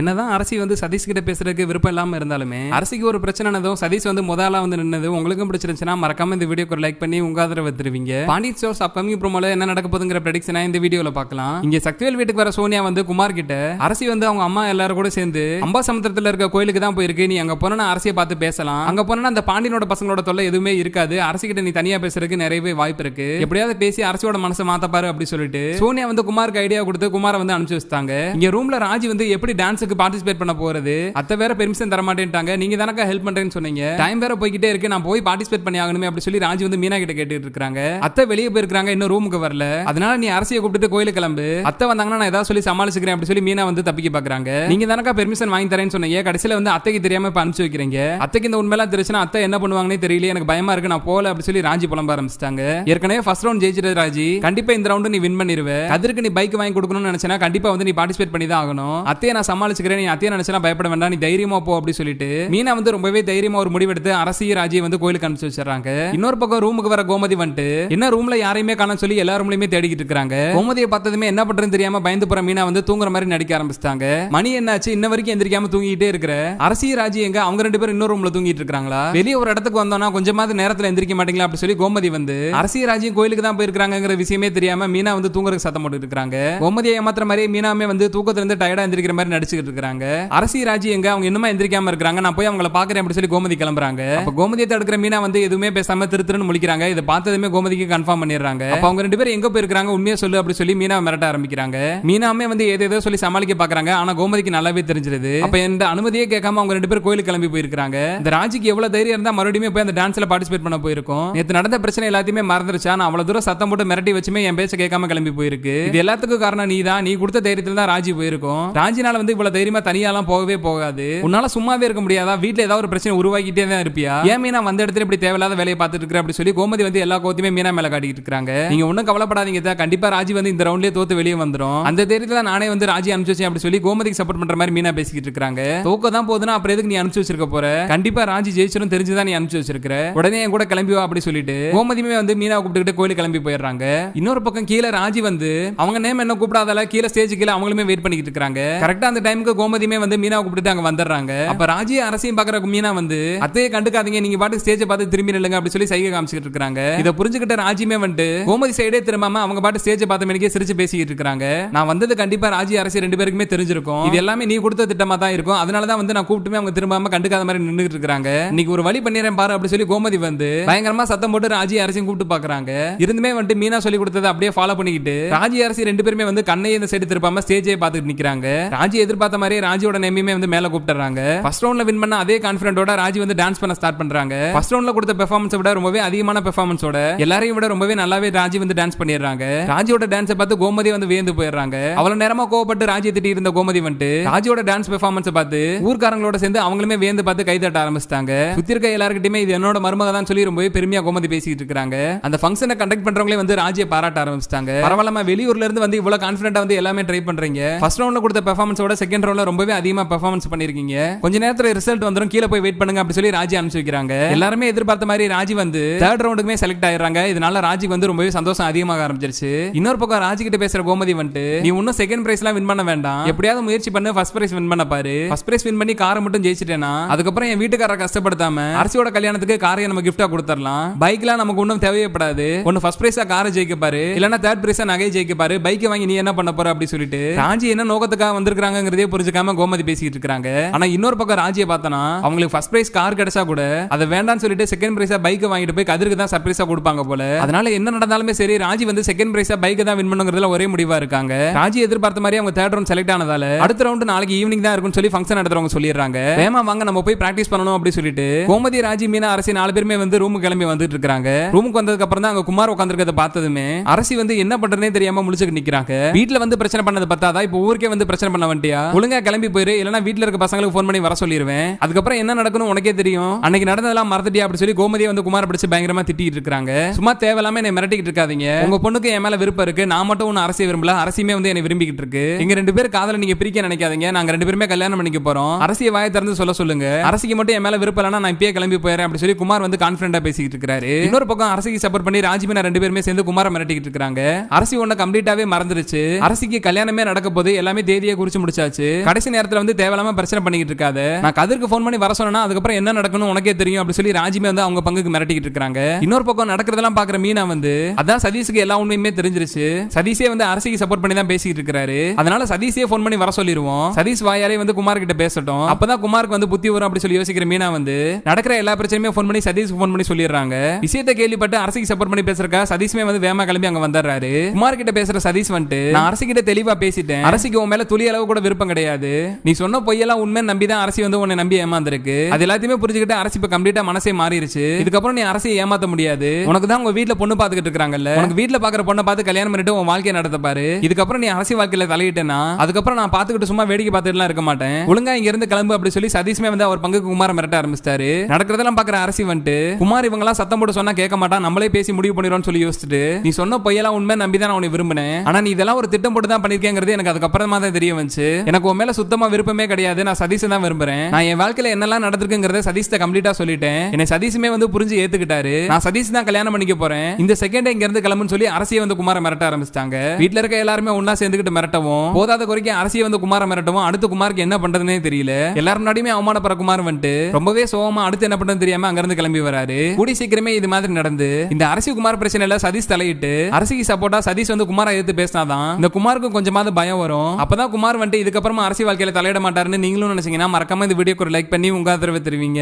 என்னதான் அரசி வந்து சதீஷ் கிட்ட பேசுறதுக்கு விருப்பம் இல்லாம இருந்தாலுமே அரசிக்கு ஒரு பிரச்சனைனதும் சதீஷ் வந்து முதலா வந்து நின்னது உங்களுக்கும் பிடிச்சிருந்துச்சுன்னா மறக்காம இந்த வீடியோக்கு லைக் பண்ணி உங்க ஆதரவு தருவீங்க. பாண்டி ஷோஸ் அப்பமிங் ப்ரோமோல என்ன நடக்க போதுங்கிற ப்ரெடிக்ஷனை இந்த வீடியோல பார்க்கலாம். இங்க சக்திவேல் வீட்டுக்கு வர சோனியா வந்து குமார் கிட்ட அரசி வந்து அவங்க அம்மா எல்லாரும் கூட சேர்ந்து அம்பா அம்பாசமுத்திரத்துல இருக்க கோயிலுக்கு தான் போயிருக்கு நீ அங்க போனா அரசியை பார்த்து பேசலாம். அங்க போனா அந்த பாண்டியனோட பசங்களோட தொல்லை எதுவுமே இருக்காது அரசி கிட்ட நீ தனியா பேசுறதுக்கு நிறையவே வாய்ப்பு இருக்கு. எப்படியாவது பேசி அரசியோட மனசை மாத்தப்பாரு அப்படி சொல்லிட்டு சோனியா வந்து குமாருக்கு ஐடியா கொடுத்து குமாரை வந்து அனுப்பிச்சு வச்சிட்டாங்க. இங்க ரூம்ல ராஜி வந்து எப்படி டான்ஸ் டான்ஸுக்கு பார்ட்டிசிபேட் பண்ண போறது. அத்தை வேற பெர்மிஷன் தர மாட்டேன்ட்டாங்க நீங்க தானக்கா ஹெல்ப் பண்றேன்னு சொன்னீங்க. டைம் வேற போய்கிட்டே இருக்கு. நான் போய் பார்ட்டிசிபேட் பண்ணி ஆகணுமே அப்படி சொல்லி ராஜி வந்து மீனா கிட்ட கேட்டுட்டு இருக்காங்க அத்தை வெளியே போயிருக்காங்க இன்னும் ரூமுக்கு வரல. அதனால நீ அரசியை கூப்பிட்டு கோயிலுக்கு கிளம்பு. அத்தை வந்தாங்கன்னா நான் ஏதாவது சொல்லி சமாளிச்சுக்கிறேன் அப்படி சொல்லி மீனா வந்து தப்பிக்க பாக்குறாங்க நீங்க தானக்கா பெர்மிஷன் வாங்கி தரேன்னு சொன்னீங்க. கடைசியில வந்து அத்தைக்கு தெரியாம இப்ப அனுப்பிச்சு வைக்கிறீங்க. அத்தைக்கு இந்த உண்மையெல்லாம் தெரிச்சுன்னா அத்தை என்ன பண்ணுவாங்கன்னே தெரியல எனக்கு பயமா இருக்கு. நான் போல அப்படி சொல்லி ராஜி புலம்ப ஆரம்பிச்சிட்டாங்க. ஏற்கனவே ஃபர்ஸ்ட் ரவுண்ட் ஜெயிச்சிட்டு ராஜி. கண்டிப்பா இந்த ரவுண்ட் நீ வின் பண்ணிருவ. அதற்கு நீ பைக் வாங்கி கொடுக்கணும்னு நினைச்சனா கண்டிப்பா வந்து நீ பார்ட்டிசிபேட் பண்ணி தான் ஆகணும். அத்தையை நான் சமாளிச்சுக்கிறேன் நீ அத்தையை நினைச்சா பயப்பட வேண்டாம் நீ தைரியமா போ அப்படி சொல்லிட்டு மீனா வந்து ரொம்பவே தைரியமா ஒரு முடிவெடுத்து அரசி ராஜி வந்து கோயிலுக்கு அனுப்பிச்சு வச்சிடறாங்க. இன்னொரு பக்கம் ரூமுக்கு வர கோமதி வந்துட்டு என்ன ரூம்ல யாரையுமே காண சொல்லி எல்லா ரூம்லயுமே தேடிக்கிட்டு இருக்காங்க. கோமதியை பார்த்ததுமே என்ன பண்றதுன்னு தெரியாம பயந்து போற மீனா வந்து தூங்குற மாதிரி நடிக்க ஆரம்பிச்சிட்டாங்க. மணி என்னாச்சு? இன்ன வரைக்கும் எந்திரிக்காம தூங்கிட்டே இருக்கிற அரசி ராஜி எங்க? அவங்க ரெண்டு பேரும் இன்னொரு ரூம்ல தூங்கிட்டு இருக்காங்களா? வெளியே ஒரு இடத்துக்கு வந்தோம்னா கொஞ்சமாவது நேரத்துல எந்திரிக்க மாட்டீங்களா அப்படி சொல்லி கோமதி வந்து அரசி ராஜியும் கோயிலுக்கு தான் போயிருக்காங்கிற விஷயமே தெரியாம மீனா வந்து தூங்குறதுக்கு சத்தம் போட்டு இருக்காங்க. கோமதியை ஏமாத்துற மாதிரி மீனாமே வந்து தூக்கத்துல இருந்து டயர்டா எந்திரிக்கிற மாதிரி நடிச்சு நடிச்சுக்கிட்டு இருக்காங்க அரசி ராஜி எங்க? அவங்க இன்னுமா எந்திரிக்காம இருக்காங்க நான் போய் அவங்கள பாக்குறேன் அப்படி சொல்லி கோமதி கிளம்புறாங்க. அப்ப கோமதியை தடுக்கிற மீனா வந்து எதுவுமே பேசாம திருத்திருன்னு முடிக்கிறாங்க இதை பார்த்ததுமே கோமதிக்கு கன்ஃபார்ம் பண்ணிடுறாங்க. அவங்க ரெண்டு பேரும் எங்க போயிருக்காங்க உண்மையை சொல்லு அப்படி சொல்லி மீனா மிரட்ட ஆரம்பிக்கிறாங்க. மீனாமே வந்து ஏதேதோ சொல்லி சமாளிக்க பாக்குறாங்க ஆனா கோமதிக்கு நல்லாவே தெரிஞ்சிருது. அப்ப எந்த அனுமதியே கேட்காம அவங்க ரெண்டு பேரும் கோயிலுக்கு கிளம்பி போயிருக்காங்க இந்த ராஜிக்கு எவ்வளவு தைரியம் இருந்தா மறுபடியும் போய் அந்த டான்ஸ்ல பார்ட்டிசிபேட் பண்ண போயிருக்கும். நேத்து நடந்த பிரச்சனை எல்லாத்தையுமே மறந்துருச்சா. நான் அவ்வளவு தூரம் சத்தம் போட்டு மிரட்டி வச்சுமே என் பேச்ச கேட்காம கிளம்பி போயிருக்கு. இது எல்லாத்துக்கும் காரணம் நீ தான் நீ கொடுத்த தைரியத்துல தான் ராஜி போயிருக்கும். ராஜினால வந்து இவ்வளவு தைரியமா தனியாலாம் போகவே போகாது. உன்னால சும்மாவே இருக்க முடியாதா? வீட்டுல ஏதாவது ஒரு பிரச்சனை உருவாக்கிட்டே தான் இருப்பியா? ஏன் மீனா வந்த இடத்துல இப்படி தேவையில்லாத வேலையை பார்த்துட்டு இருக்கிற அப்படி சொல்லி கோமதி வந்து எல்லா கோத்தையுமே மீனா மேல காட்டிட்டு இருக்காங்க. நீங்க ஒன்னும் கவலைப்படாதீங்க தான் கண்டிப்பா ராஜி வந்து இந்த ரவுண்ட்லயே தோத்து வெளியே வந்துரும். அந்த தைரியத்துல நானே வந்து ராஜி அனுப்பிச்சு வச்சேன் அப்படி சொல்லி கோமதிக்கு சப்போர்ட் பண்ற மாதிரி மீனா பேசிக்கிட்டு இருக்காங்க. தோக்க தான் போதுன்னா அப்புறம் எதுக்கு நீ அனுப்பிச்சு வச்சிருக்க போற? கண்டிப்பா ராஜி ஜெயிச்சிரும் தெரிஞ்சுதான் நீ அனுப்பிச்சு வச்சிருக்கிற. உடனே என் கூட கிளம்பி வா அப்படி சொல்லிட்டு கோமதியுமே வந்து மீனா கூப்பிட்டுக்கிட்டு கோயிலுக்கு கிளம்பி போயிடுறாங்க. இன்னொரு பக்கம் கீழே ராஜி வந்து அவங்க நேம் என்ன கூப்பிடாதால? கீழே ஸ்டேஜ் கீழே அவங்களுமே வெயிட் பண்ணிக்கிட்டு இருக்காங்க. கரெக்டா அந்த டைம் டைமுக்கு கோமதியுமே வந்து மீனா கூப்பிட்டு அங்க வந்துடுறாங்க. அப்ப ராஜி அரசையும் பாக்குற மீனா வந்து அத்தையை கண்டுக்காதீங்க நீங்க பாட்டு ஸ்டேஜ் பார்த்து திரும்பி நில்லுங்க அப்படி சொல்லி சைகை காமிச்சிட்டு இருக்காங்க இதை புரிஞ்சுக்கிட்ட ராஜியுமே வந்து கோமதி சைடே திரும்பாம அவங்க பாட்டு ஸ்டேஜ் பார்த்த மணிக்கே சிரிச்சு பேசிக்கிட்டு இருக்காங்க நான் வந்தது கண்டிப்பா ராஜி அரசி ரெண்டு பேருக்குமே தெரிஞ்சிருக்கும். இது எல்லாமே நீ கொடுத்த திட்டமா தான் இருக்கும். அதனாலதான் வந்து நான் கூப்பிட்டுமே அவங்க திரும்பாம கண்டுக்காத மாதிரி நின்றுட்டு இருக்காங்க இன்னைக்கு ஒரு வழி பண்ணிடுறேன் பாரு அப்படி சொல்லி கோமதி வந்து பயங்கரமா சத்தம் போட்டு ராஜி அரசியும் கூப்பிட்டு பாக்குறாங்க இருந்துமே வந்துட்டு மீனா சொல்லி கொடுத்ததை அப்படியே ஃபாலோ பண்ணிக்கிட்டு ராஜி அரசி ரெண்டு பேருமே வந்து கண்ணையை இந்த சைடு திருப்பாம ஸ்டேஜே பார்த்துட்டு நிக்கிறாங்க. ராஜி எதிர்பார்த்த மாதிரி ராஜியோட நேமையுமே வந்து மேல கூப்பிட்டுறாங்க. ஃபர்ஸ்ட் ரவுண்ட்ல வின் பண்ண அதே கான்பிடண்டோட ராஜி வந்து டான்ஸ் பண்ண ஸ்டார்ட் பண்றாங்க. ஃபர்ஸ்ட் ரவுண்ட்ல கொடுத்த பெர்ஃபார்மன்ஸ் விட ரொம்பவே அதிகமான பெர்ஃபார்மன்ஸோட எல்லாரையும் விட ரொம்பவே நல்லாவே ராஜி வந்து டான்ஸ் பண்ணிடுறாங்க. ராஜியோட டான்ஸை பார்த்து கோமதி வந்து வியந்து போயிடுறாங்க. அவ்வளவு நேரமா கோவப்பட்டு ராஜி திட்டி இருந்த கோமதி வந்துட்டு ராஜியோட டான்ஸ் பெர்ஃபார்மன்ஸ் பார்த்து ஊர்க்காரங்களோட சேர்ந்து அவங்களுமே வியந்து பார்த்து கை தட்ட ஆரம்பிச்சிட்டாங்க. சுத்தி இருக்க எல்லாருக்கிட்டுமே இது என்னோட மருமக தான் சொல்லி ரொம்பவே பெருமையா கோமதி பேசிட்டு இருக்காங்க. அந்த ஃபங்க்ஷனை கண்டக்ட் பண்றவங்களே வந்து ராஜியை பாராட்ட ஆரம்பிச்சிட்டாங்க. பரவாயில்லாம வெளியூர்ல இருந்து வந்து இவ்வளவு கான்பிடண்டா வந்து எல்லாமே ட்ரை பண்றீங்க. ஃபர்ஸ்ட் ரவுண்ட்ல கொடுத்த பெர்ஃபார்மன்ஸோட செகண்ட் ரவுண்ட்ல ரொம்பவே அதிகமா பெர்ஃபார்மன்ஸ் பண்ணிருக்கீங்க. கொஞ்ச நேரத்துல ரிசல்ட் வந்துடும் கீழே போய் வெயிட் பண்ணுங்க அப்படி சொல்லி ராஜி அனுப்பிச்சு வைக்கிறாங்க. எல்லாருமே எதிர்பார்த்த மாதிரி ராஜி வந்து தேர்ட் ரவுண்டுக்குமே செலக்ட் ஆயிடுறாங்க. இதனால ராஜிக்கு வந்து ரொம்பவே சந்தோஷம் அதிகமாக ஆரம்பிச்சிருச்சு. இன்னொரு பக்கம் ராஜி கிட்ட பேசுற கோமதி வந்துட்டு நீ இன்னும் செகண்ட் பிரைஸ் எல்லாம் வின் பண்ண வேண்டாம். எப்படியாவது முயற்சி பண்ணு ஃபர்ஸ்ட் பிரைஸ் வின் பண்ண பாரு. ஃபர்ஸ்ட் பிரைஸ் வின் பண்ணி காரை மட்டும் ஜெயிச்சிட்டேனா? அதுக்கப்புறம் என் வீட்டுக்காரரை கஷ்டப்படுத்தாம அரசியோட கல்யாணத்துக்கு காரையை நம்ம கிஃப்டா கொடுத்துடலாம். பைக்லாம் நமக்கு ஒன்றும் தேவையப்படாது ஒன்னு ஃபர்ஸ்ட் பிரைஸா காரை ஜெயிக்க பாரு. இல்லனா தேர்ட் பிரைஸா நகையை ஜெயிக்க பாரு. பைக்கை வாங்கி நீ என்ன பண்ண போற? அப்படி சொல்லிட்டு ராஜி என்ன நோக்கத்துக்காக வந்திருக்காங்கிறதே புரிஞ்சுக்காம கோமதி பேசிட்டு இருக்காங்க ஆனா இன்னொரு பக்கம் ராஜியை பார்த்தனா அவங்களுக்கு ஃபர்ஸ்ட் பிரைஸ் கார் கிடைச்சா கூட அதை வேண்டாம்னு சொல்லிட்டு செகண்ட் பிரைஸா பைக்கை வாங்கிட்டு போய் கதிருக்கு தான் சர்ப்ரைஸா கொடுப்பாங்க போல. அதனால என்ன நடந்தாலுமே சரி ராஜி வந்து செகண்ட் பிரைஸா பைக்கை தான் வின் பண்ணுங்கிறதுல ஒரே முடிவா இருக்காங்க. ராஜி எதிர்பார்த்த மாதிரி அவங்க தேர்ட் ரவுண்ட் செலக்ட் ஆனதால அடுத்த ரவுண்ட் நாளைக்கு ஈவினிங் தான் இருக்கும்னு சொல்லி ஃபங்க்ஷன் நடத்துறவங்க சொல்லிடுறாங்க. வேமா வாங்க நம்ம போய் பிராக்டிஸ் பண்ணணும் அப்படி சொல்லிட்டு கோமதி ராஜி மீனா அரசி நாலு பேருமே வந்து ரூமுக்கு கிளம்பி வந்துட்டு இருக்காங்க. ரூமுக்கு வந்ததுக்கு அப்புறம் தான் அங்க குமார் உட்காந்துருக்கத பார்த்ததுமே அரசி வந்து என்ன பண்றதுனே தெரியாம முழிச்சுட்டு நிக்கிறாங்க. வீட்டுல வந்து பிரச்சனை பண்ணது பத்தாதா? இப்போ ஊருக்கே வந்து பிரச்சனை பண்ண வண்டியா? ஒழுங்கா கிளம்பி போயிரு. இல்லனா வீட்ல இருக்க பசங்களுக்கு ஃபோன் பண்ணி வர சொல்லிடுவேன் அதுக்கப்புறம் என்ன நடக்கணும் உனக்கே தெரியும். அன்னைக்கு நடந்ததெல்லாம் மறந்துட்டியா அப்படி சொல்லி கோமதியை வந்து குமார பிடிச்சு பயங்கரமா திட்டிட்டு இருக்காங்க. சும்மா தேவையில்லாம என்னை மிரட்டிக்கிட்டு இருக்காதீங்க. உங்க பொண்ணுக்கு என் மேல விருப்பம் இருக்கு. நான் மட்டும் ஒன்னு அரசியை விரும்பல. அரசியுமே வந்து என்னை விரும்பிக்கிட்டு இருக்கு. எங்க ரெண்டு பேர் காதல நீங்க பிரிக்க நினைக்காதீங்க. நாங்க ரெண்டு பேருமே கல்யாணம் பண்ணிக்க போறோம். அரசியை வாயை திறந்து சொல்ல சொல்லுங்க. அரசிக்கு மட்டும் என் மேல விருப்பம் இல்லைன்னா நான் இப்பயே கிளம்பி போயிறேன் அப்படி சொல்லி குமார் வந்து கான்பிடண்டா பேசிக்கிட்டு இருக்காரு. இன்னொரு பக்கம் அரசிக்கு சப்போர்ட் பண்ணி ராஜிமீனா ரெண்டு பேருமே சேர்ந்து குமார மிரட்டிக்கிட்டு இருக்காங்க. அரசி ஒன்னு கம்ப்ளீட்டாவே மறந்துருச்சு. அரசிக்கு கல்யாணமே நடக்க போது எல்லாமே தேதியை குறிச்சு முடிச்சாச்சு. சொல்லியாச்சு கடைசி நேரத்துல வந்து தேவையில்லாம பிரச்சனை பண்ணிக்கிட்டு இருக்காத. நான் கதிர்க்கு ஃபோன் பண்ணி வர சொன்னா அதுக்கப்புறம் என்ன நடக்கணும் உனக்கே தெரியும் அப்படின்னு சொல்லி ராஜிமே வந்து அவங்க பங்குக்கு மிரட்டிக்கிட்டு இருக்காங்க இன்னொரு பக்கம் நடக்கிறதெல்லாம் பாக்குற மீனா வந்து அதான் சதீஷுக்கு எல்லா உண்மையுமே தெரிஞ்சிருச்சு. சதீஷே வந்து அரசிக்கு சப்போர்ட் பண்ணி தான் பேசிட்டு இருக்காரு அதனால சதீஷே ஃபோன் பண்ணி வர சொல்லிடுவோம் சதீஷ் வாயாலே வந்து குமார் கிட்ட பேசட்டும். அப்பதான் குமாருக்கு வந்து புத்தி வரும் அப்படி சொல்லி யோசிக்கிற மீனா வந்து நடக்கிற எல்லா பிரச்சனையுமே ஃபோன் பண்ணி சதீஷ் ஃபோன் பண்ணி சொல்லிடுறாங்க. விஷயத்தை கேள்விப்பட்டு அரசுக்கு சப்போர்ட் பண்ணி பேசுறக்கா சதீஷ்மே வந்து வேமா கிளம்பி அங்க வந்துடுறாரு. குமார் கிட்ட பேசுற சதீஷ் வந்துட்டு நான் அரசு கிட்ட தெளிவா பேசிட்டேன். அரசுக்கு உன் மேல துளி அளவு கூட விருப்பம் கிடையாது. நீ சொன்ன பொய்யெல்லாம் உண்மை நம்பி தான் அரசி வந்து உன்னை நம்பி ஏமாந்துருக்கு. அது எல்லாத்தையுமே புரிஞ்சுக்கிட்டு அரசு இப்ப கம்ப்ளீட்டா மனசே மாறிடுச்சு இதுக்கப்புறம் நீ அரசியை ஏமாத்த முடியாது. உனக்கு தான் உங்க வீட்டுல பொண்ணு பாத்துக்கிட்டு இருக்காங்கல்ல. உனக்கு வீட்டுல பாக்குற பொண்ணை பார்த்து கல்யாணம் பண்ணிட்டு உன் வாழ்க்கையை நடத்த பாரு. இதுக்கப்புறம் நீ அரசியல் வாழ்க்கையில தலையிட்டேன்னா அதுக்கப்புறம் நான் பாத்துக்கிட்டு சும்மா வேடிக்கை பார்த்துட்டுலாம் இருக்க மாட்டேன். ஒழுங்கா இங்க இருந்து கிளம்பு அப்படி சொல்லி சதீஷ்மே வந்து அவர் பங்குக்கு குமார மிரட்ட ஆரம்பிச்சிட்டாரு. நடக்கிறதெல்லாம் பாக்குற அரசி வந்துட்டு குமார் இவங்க எல்லாம் சத்தம் போட்டு சொன்னா கேட்க மாட்டான். நம்மளே பேசி முடிவு பண்ணிடுவோம்னு சொல்லி யோசிச்சுட்டு நீ சொன்ன பொய்யெல்லாம் உண்மை நம்பி தான் நான் உன்னை விரும்பினேன். ஆனா நீ இதெல்லாம் ஒரு திட்டம் போட்டு தான் பண்ணிருக்கேங்கிறது எனக்கு அதுக்கப்புறமா தான் தெரிய வந்துச்சு. எனக்கு உன் மேல சுத்தமா விருப்பமே கிடையாது. நான் சதீஷ் தான் விரும்புறேன். நான் என் வாழ்க்கையில என்னெல்லாம் நடந்திருக்குங்கிறத சதீஷ் கம்ப்ளீட்டா சொல்லிட்டேன். என்னை சதீஷுமே வந்து புரிஞ்சு ஏத்துக்கிட்டாரு. நான் சதீஷ் தான் கல்யாணம் பண்ணிக்க போறேன். இந்த செகண்ட் இங்க இருந்து கிளம்புன்னு சொல்லி அரசியை வந்து குமார மிரட்ட ஆரம்பிச்சிட்டாங்க. வீட்டுல இருக்க எல்லாருமே ஒன்னா சேர்ந்துக்கிட்டு மிரட்டவும் போதாத குறைக்க அரசியை வந்து குமார மிரட்டவும் அடுத்து குமாருக்கு என்ன பண்றதுனே தெரியல. எல்லாரும் முன்னாடியுமே அவமானப்படுற குமார் வந்துட்டு ரொம்பவே சோகமா அடுத்து என்ன பண்றது தெரியாம அங்க இருந்து கிளம்பி வராரு. கூடி சீக்கிரமே இது மாதிரி நடந்து இந்த அரசி குமார் பிரச்சனையில சதீஷ் தலையிட்டு அரசிக்கு சப்போர்ட்டா சதீஷ் வந்து குமாரை எதிர்த்து பேசினாதான் இந்த குமாருக்கும் கொஞ்சமாவது பயம் வரும். அப்பதான் குமார் வந்துட்டு இதுக்கப்புறம் இதுக்கப்புறமா அரசியல் வாழ்க்கையில் தலையிட மாட்டாருன்னு நீங்களும் நினைச்சீங்கன்னா மறக்காம இந்த வீடியோக்கு ஒரு லைக் பண்ணி உங்க ஆதரவை தருவீங்க.